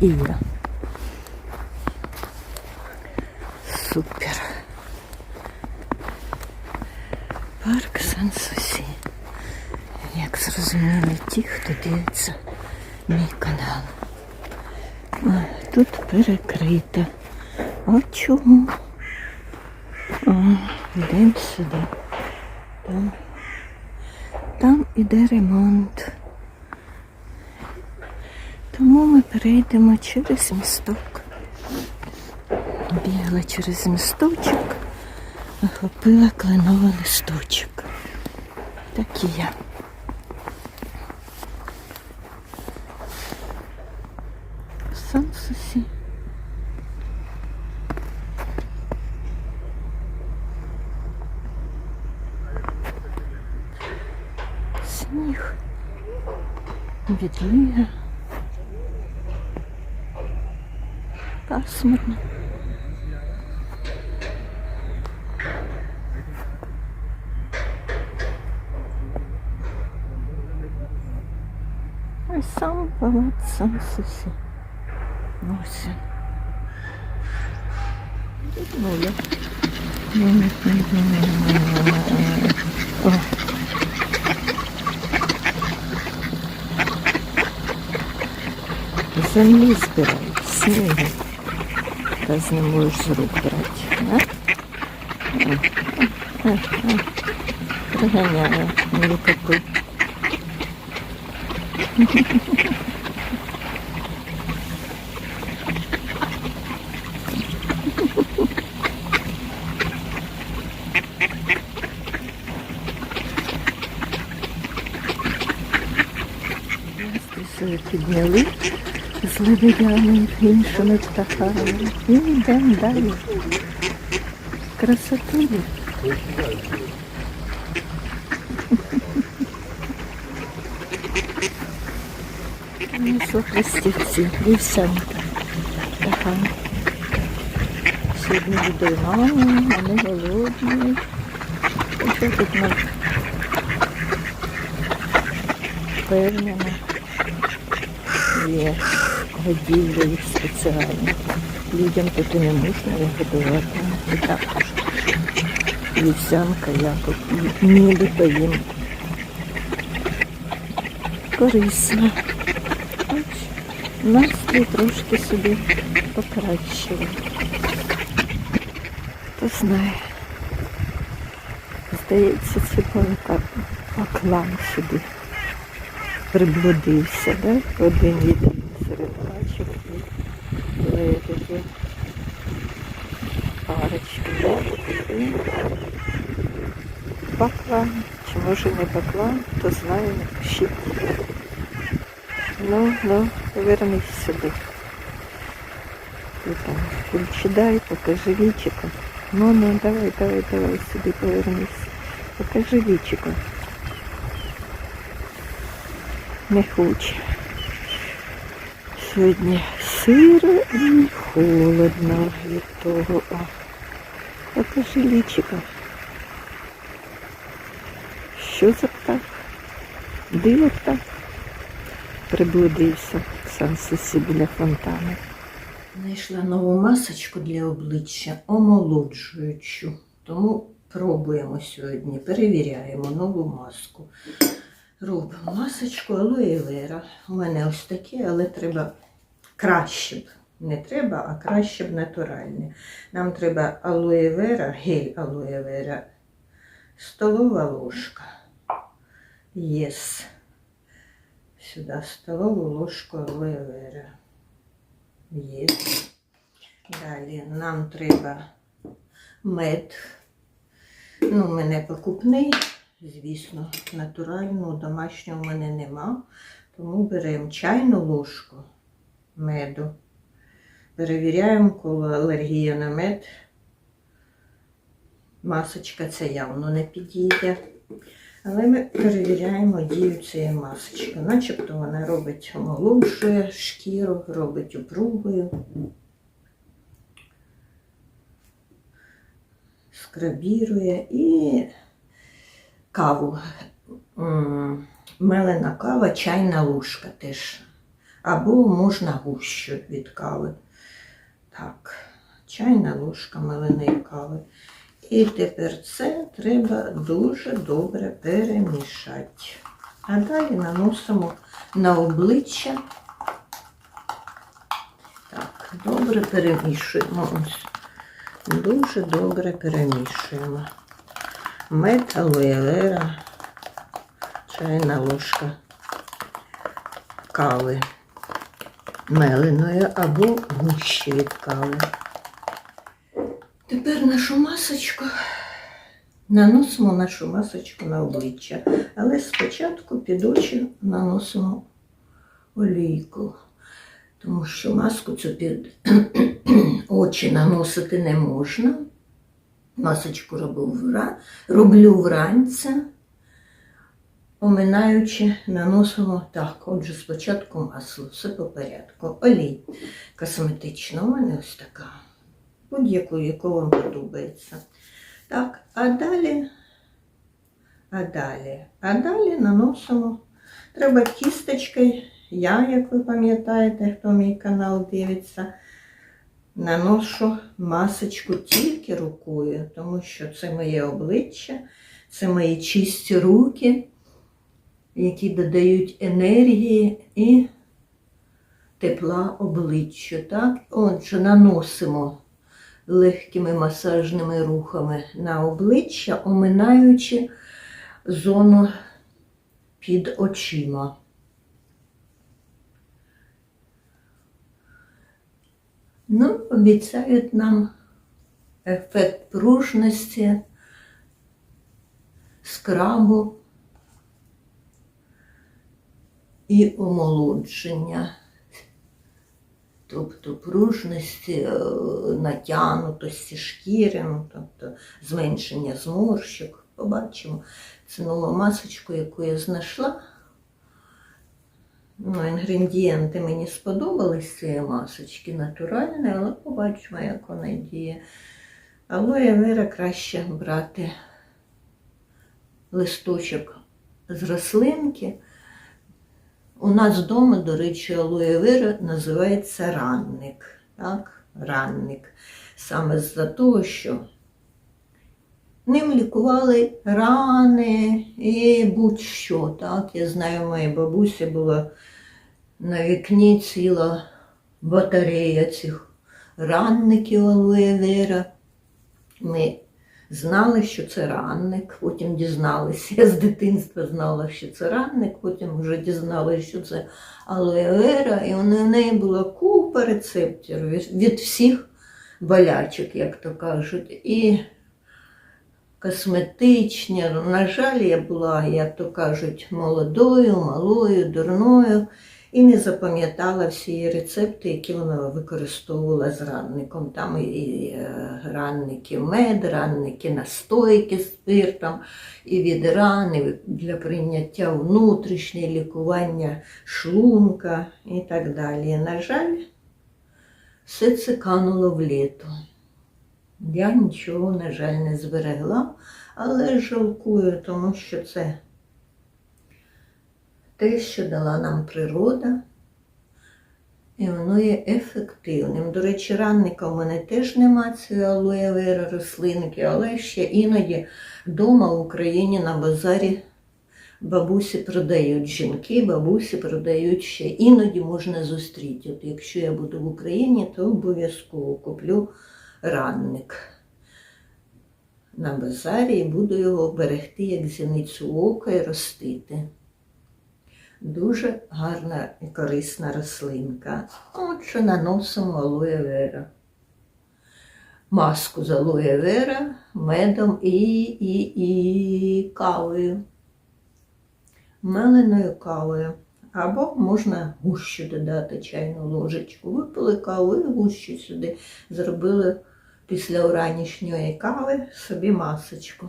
і я. Супер. Парк Сан-Сусі. Як зрозуміли ті, хто дивиться мій канал. А, тут перекрито. А чому? Йдемо сюди. Там, там іде ремонт. Тому ми перейдемо через місток. Бігла через місточок, охопила кленовий листочок. Так і я. Сан-Сусі. Сніг. Відлига. Пасмурно. Ой, сам палац Сан-Сусі. Ось він. Ну, я. О. Землі збирають, снігу. Та з не можеш з рук брати. Приганяє мілкоту. Нас підняли з лебедями іншими птахами. І йдемо далі. Красоту. Ну що, хрестівці, вівсянка. Сьогодні буде мама, вони голодні. І що тут ми впевнено є годівля їх спеціальні. Людям тут і не можна вигодувати. І так вівсянка, якось, нібито їм корисно. Настрій трошки собі покращили. Хто знає. Здається, це поклан сюди приблудився, да? Один їде серед качок і лебеді. Парочки? І Поклан. Чи може не поклан, хто знає, напишіть. Ну, ну, повернись сюди. Ти там включидай, покажи лічико. Ну, ну, давай, давай, давай сюди повернись. Покажи лічико. Не хоче. Сьогодні сиро і холодно від того. О, покажи лічико. Що за птах? Диво птах. Приблудився сам сусі біля фонтану. Знайшла нову масочку для обличчя, омолоджуючу. Тому пробуємо сьогодні, перевіряємо нову маску. Робимо масочку алоє. У мене ось таке, але треба краще б. Не треба, а краще б натуральне. Нам треба алоєвера, гель алоє вера, столова ложка. Єс. Сюди столову ложку алоє вера. Є. Далі нам треба мед. Ну, у мене покупний, звісно, натурального, домашнього в мене нема. Тому беремо чайну ложку меду. Перевіряємо, коли алергія на мед. Масочка це явно не підійде. Але ми перевіряємо дію цієї масочки. Начебто вона робить омолоджує шкіру, робить упругою. Скрабірує і каву. Мелена кава, чайна ложка теж. Або можна гущу від кави. Так, чайна ложка меленої кави. І тепер це треба дуже добре перемішати. А далі наносимо на обличчя. Так, добре перемішуємо. Дуже добре перемішуємо. Мед, алоє чайна ложка кави меленої або гущі від кави. Тепер нашу масочку наносимо нашу масочку на обличчя, але спочатку під очі наносимо олійку, тому що маску цю під очі наносити не можна. Масочку роблю вранці, оминаючи, наносимо так. Отже, спочатку масло, все по порядку. Олій косметична, у мене ось така. Будь-яку, яку вам подобається. Так, а далі, а далі, а далі наносимо. Треба кісточкою. Я, як ви пам'ятаєте, хто мій канал дивиться, наношу масочку тільки рукою, тому що це моє обличчя, це мої чисті руки, які додають енергії і тепла обличчю. Так? Отже, наносимо легкими масажними рухами на обличчя, оминаючи зону під очима. Ну, обіцяють нам ефект пружності, скрабу і омолодження. Тобто пружності, е, натягнутості шкіри, ну, тобто зменшення зморщик. Побачимо. Це нова масочку, яку я знайшла. Ну, інгредієнти мені сподобались цієї масочки, натуральні, але побачимо, як вона діє. Алоє вера краще брати листочок з рослинки. У нас вдома, до речі, алоє вера називається ранник. Так? Ранник. Саме з-за того, що ним лікували рани і будь-що. Так? Я знаю, моїй бабусі була на вікні ціла батарея цих ранників алоє вера. Ми знали, що це ранник, потім дізналися. Я з дитинства знала, що це ранник, потім вже дізналася, що це алоє і у неї була купа рецептів від всіх болячок, як то кажуть. І косметичні. На жаль, я була, як то кажуть, молодою, малою, дурною і не запам'ятала всі рецепти, які вона використовувала з ранником. Там і е, ранники мед, ранники настойки з спиртом, і від рани для прийняття внутрішнє лікування шлунка і так далі. На жаль, все це кануло в літо. Я нічого, на жаль, не зберегла, але жалкую, тому що це те, що дала нам природа, і воно є ефективним. До речі, ранника в мене теж нема цієї алоє вера рослинки, але ще іноді вдома в Україні на базарі бабусі продають жінки, бабусі продають ще. Іноді можна зустріти. От якщо я буду в Україні, то обов'язково куплю ранник на базарі і буду його берегти як зіницю ока і ростити. Дуже гарна і корисна рослинка. Отже, наносимо алоє вера. Маску з алоє вера, медом і, і, і кавою. Меленою кавою. Або можна гущу додати чайну ложечку. Випили каву і гущу сюди. Зробили після уранішньої кави собі масочку.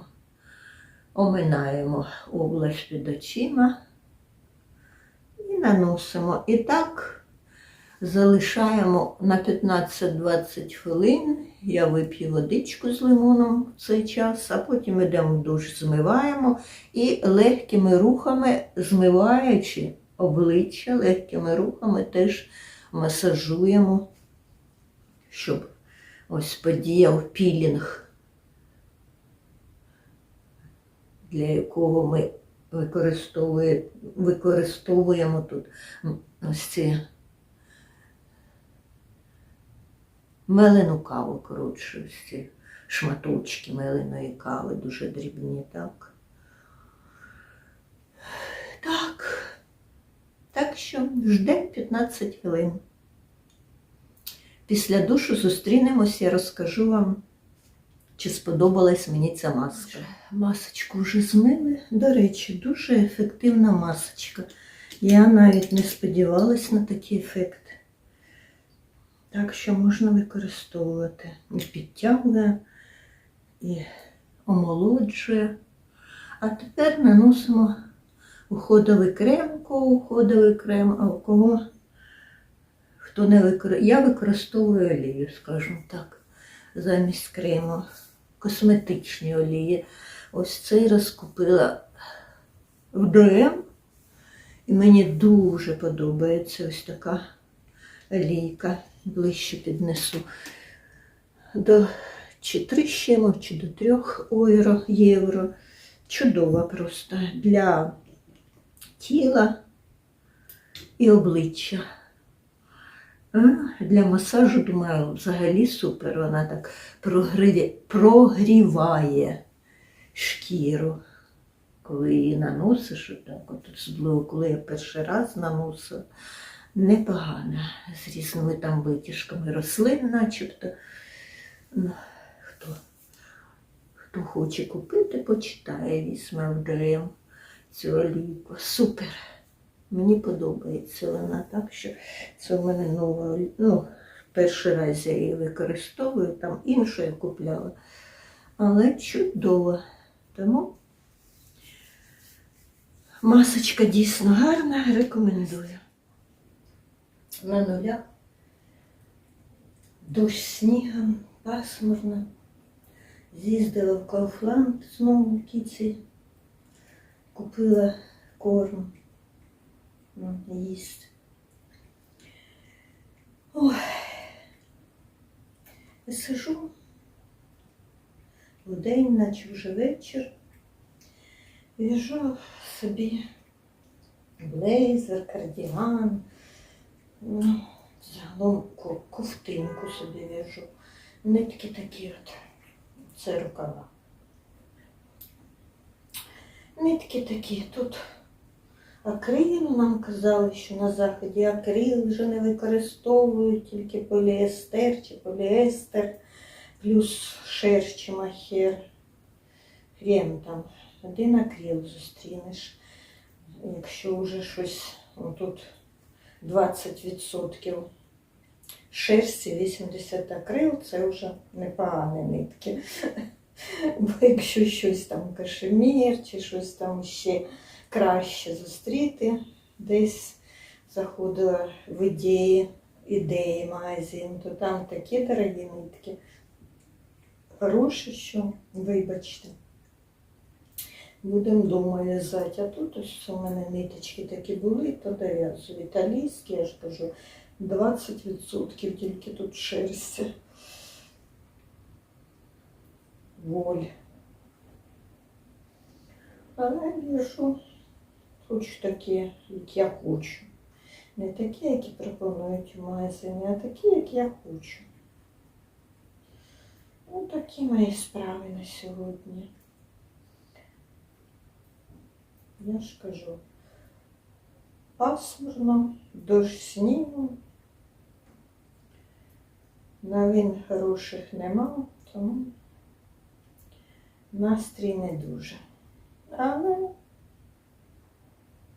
Оминаємо область під очима і наносимо. І так залишаємо на 15-20 хвилин. Я вип'ю водичку з лимоном в цей час, а потім йдемо в душ, змиваємо і легкими рухами, змиваючи, обличчя легкими рухами теж масажуємо, щоб ось подіяв пілінг, для якого ми використовує- використовуємо тут ось ці мелену каву, коротше, ось ці шматочки меленої кави, дуже дрібні, так. Так. Так що ждемо 15 хвилин. Після душу зустрінемось, я розкажу вам, чи сподобалась мені ця маска. Масочку вже змили. До речі, дуже ефективна масочка. Я навіть не сподівалась на такий ефект. Так що можна використовувати. І підтягує, і омолоджує. А тепер наносимо уходовий крем, у кого уходовий крем, а у кого хто не використовує. Я використовую олію, скажімо так, замість крему. Косметичні олії. Ось цей розкупила в ДМ. І мені дуже подобається ось така олійка. Ближче піднесу до чи три чимось, чи до трьох євро, євро. Чудова просто для тіла і обличчя. Для масажу, думаю, взагалі супер. Вона так прогріває, шкіру. Коли її наносиш, отак, от особливо коли я перший раз наносила, непогано. З різними там витяжками рослин, начебто. Ну, хто, хто хоче купити, почитає, візьме в ДМ цю олійку. Супер. Мені подобається вона так, що це в мене нова. Ну, перший раз я її використовую, там іншу я купляла. Але чудово. Тому масочка дійсно гарна, рекомендую. На нулях. Дощ снігом, пасмурно. З'їздила в Кауфланд знову кіці. Купила корм. Ну, їсть. Ой. Я сижу вдень, наче вже вечір. В'яжу собі блейзер, кардіган. Ну, загалом ко- ковтинку собі в'яжу. Нитки такі от. Це рукава. Нитки такі тут. Акрил нам казали, що на заході акрил вже не використовують, тільки поліестер чи поліестер, плюс шерсть чи махер. Хрен там. Один акрил зустрінеш. Якщо вже щось тут 20% шерсті, 80 акрил, це вже непогані нитки. Бо якщо щось там кашемір чи щось там ще краще зустріти, десь заходила в ідеї, ідеї магазин, то там такі дорогі нитки. Хороші, що, вибачте. Будемо дома в'язати. А тут ось у мене ниточки такі були, то дов'язую. Італійські, я ж кажу, 20% тільки тут шерсті. Воль. Але в'яжу хоч такі, як я хочу. Не такі, які пропонують в магазині, а такі, як я хочу. Ну, такі мої справи на сьогодні. Я ж кажу, пасмурно, дощ снігу. Новин хороших нема, тому настрій не дуже. Але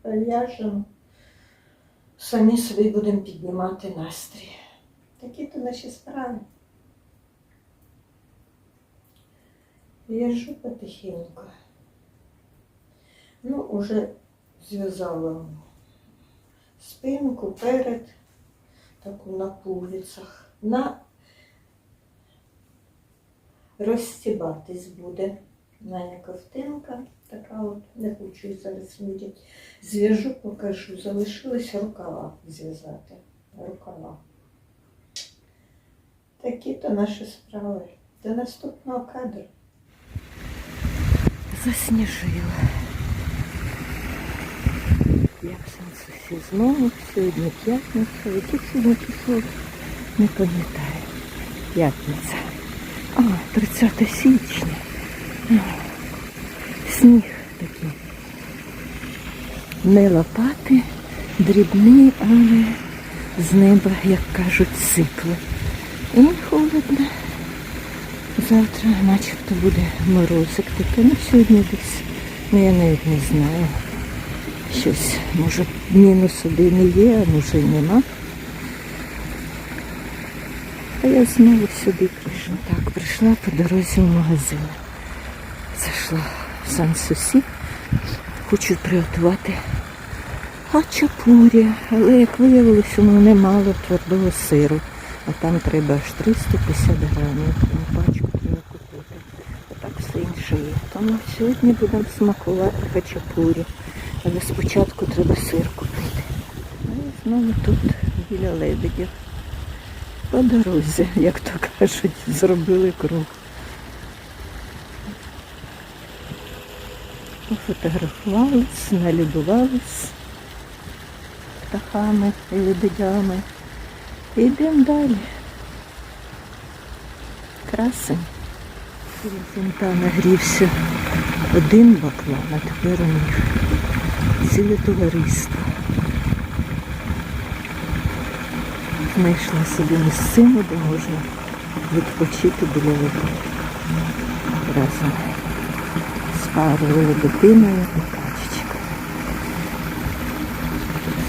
ляжемо, самі собі будемо піднімати настрій. Такі то наші справи. В'яжу потихеньку. Ну, уже зв'язала спинку перед таку на пуговицях. На розстібатись буде. У мене ковтинка така от, не хочу її зараз міряти. Зв'яжу, покажу. Залишилось рукава зв'язати. Рукава. Такі то наші справи. До наступного кадру. Засніжило. Як сенсусі знову, сьогодні п'ятниця. Який сьогодні число? Не пам'ятаю. П'ятниця. А, 30 січня. Сніг такий. Не лопати, дрібний, але з неба, як кажуть, сипле. І холодно. Завтра начебто буде морозик таке. Ну сьогодні десь, ну я навіть не знаю. Щось, може, мінус один є, а може й нема. А я знову сюди прийшла. Так, прийшла по дорозі в магазин. Зайшла в Сан-Сусі. Хочу приготувати хачапурі, але як виявилося, воно немало твердого сиру. А там треба аж 350 грамів. Пачку треба купити. А так все інше є. Тому сьогодні будемо смакувати хачапурі. Але спочатку треба сир купити. Ну і знову тут біля лебедів. По дорозі, як то кажуть, зробили круг. Пофотографувались, налюбувались птахами і лебедями. Йдемо далі. Красень. Фонтан нагрівся один баклан, а тепер у них ціле товариство. Знайшла собі місцину, де можна відпочити біля води. Разом парою дитиною і качечкою.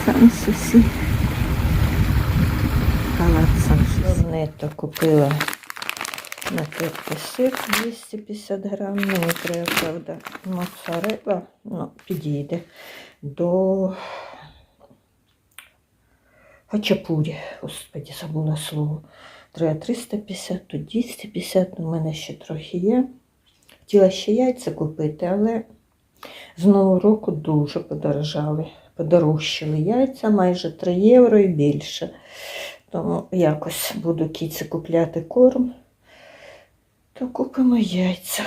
Сам сусі. Халат сам сусі. Нето купила натертий сир 250 грам. Мені треба, правда, моцарелла, ну, підійде до хачапурі. Господі, забула слово. Треба 350, тут 250, у мене ще трохи є. Хотіла ще яйця купити, але з нового року дуже подорожали. Подорожчали яйця майже 3 євро і більше. Тому якось буду кіці купляти корм, то купимо яйця.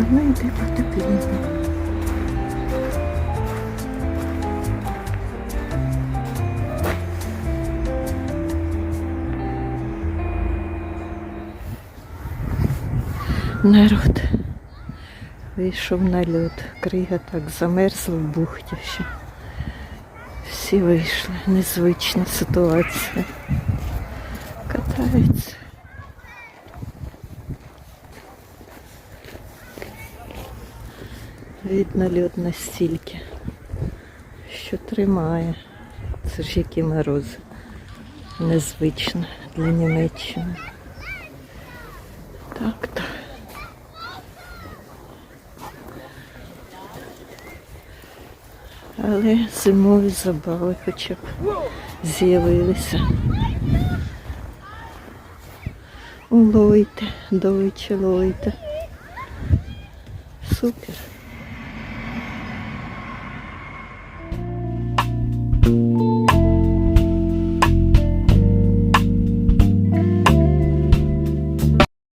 Але йде потепління. Народ вийшов на льод. Крига так замерзла в бухті, що всі вийшли. Незвична ситуація. Видно льод настільки, що тримає. Це ж які морози. Незвично для Німеччини. Так то. Але зимові забави хоча б з'явилися. Лойте, дойче, лойте. Супер.